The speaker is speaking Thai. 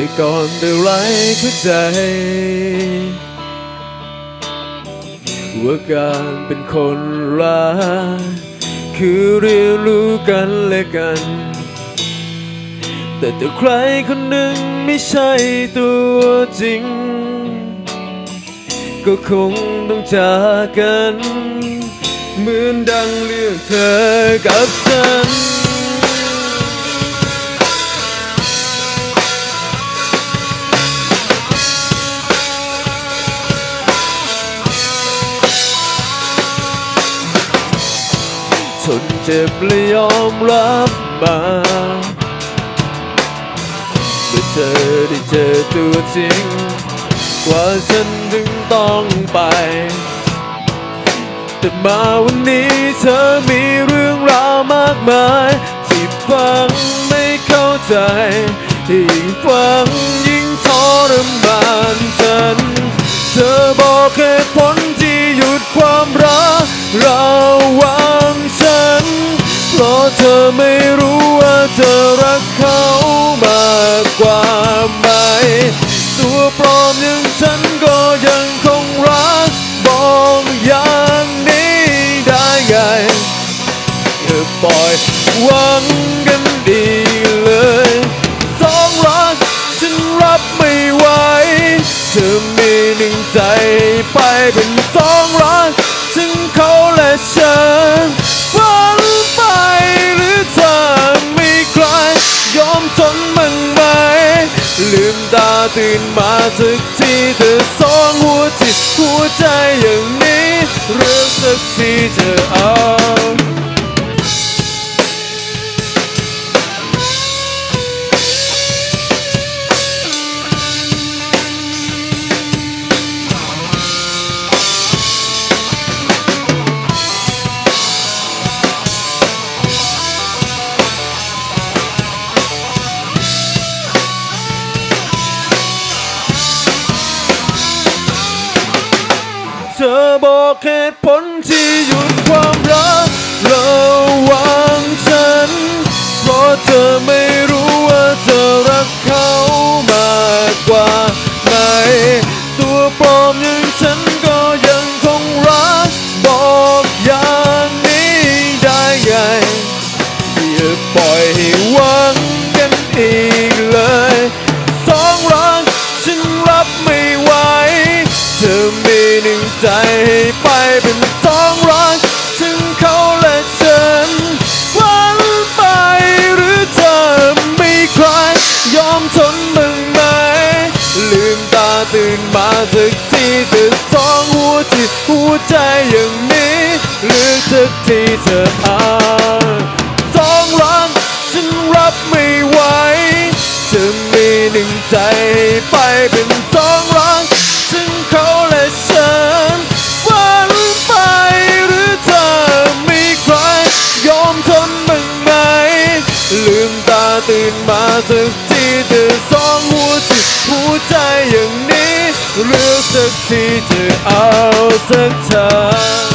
แต่ก่อนได้ไรเข้าใจ ว่าการเป็นคนรักคือเรียนรู้กันและกัน แต่แต่ใครคนหนึ่งไม่ใช่ตัวจริง ก็คงต้องจากกัน เหมือนดังเลือกเธอกับฉัน นเจ็บและยอมรับมาเมื่อเธอได้เจอตัวจริง กว่าฉันถึงต้องไป แต่มาวันนี้เธอมีเรื่องราวมากมาย ที่ฟังไม่เข้าใจยิ่งฟังยิ่งทรมานฉัน เธอบอกเหตุผลที่หยุดความรักระหว่างฉัน เธอไม่รู้ว่าเธอรักเขามากกว่าไหม ตัวปลอมอย่างฉันก็ยังคงรักบอกอย่างนี้ได้ไงเธอปล่อยหวังกันดี ตื่นมาสักทีเธอสองหัวจิตหัวใจอย่างนี้เรื่องสักทีเธอเอา เธอบอกเหตุผลที่หยุดความรักระหว่าง หนึ่งใจให้ไปเป็นสองรักถึงเขาและฉันฝันไปหรือเธอไมีใคร ยอมทนมึงไหม ลืมตาตื่นมาสักทีเธอสองหัวจิตหัวใจอย่างนี้เลือสักทีเธออาสองรักฉันรับไม่ไหวจะมีหนึ่งใจไปเป็น ตื่นมาสักทีเธอสองหัวจิตหัวใจอย่างนี้เลือกสักทีจะเอาสักทาง